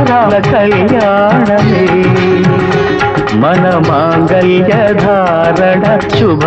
సీతారామ కళ్యాణమే. మన మాంగళ్య ధారణ శుభ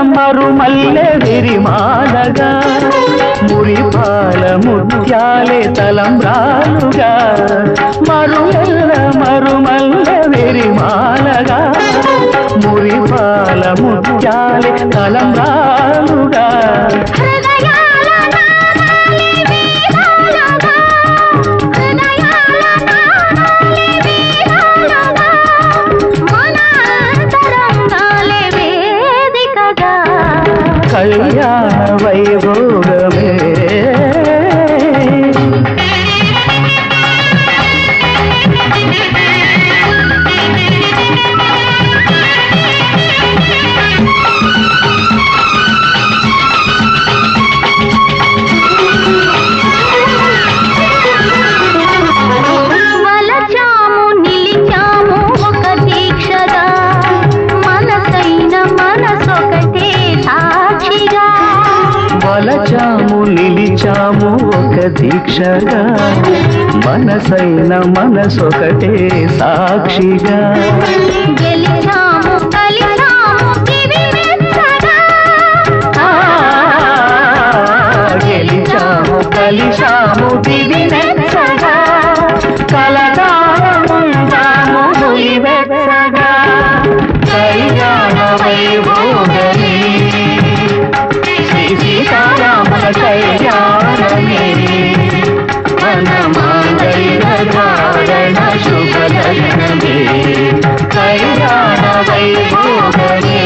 మరుమల్లె విరిమాలగా మురిపాల ముత్యాలే తలంబ్రాలుగా మరులల్ల మరుమల్లె విరిమాలగా మురిపాల ముత్యాలే తలంబ్రాలుగా వైభోగమే దీక్షగా మనసైన మనసొకటే సాక్షిగా. గెలిచా. శుభలగ్నమే కళ్యాణ వైభోగమే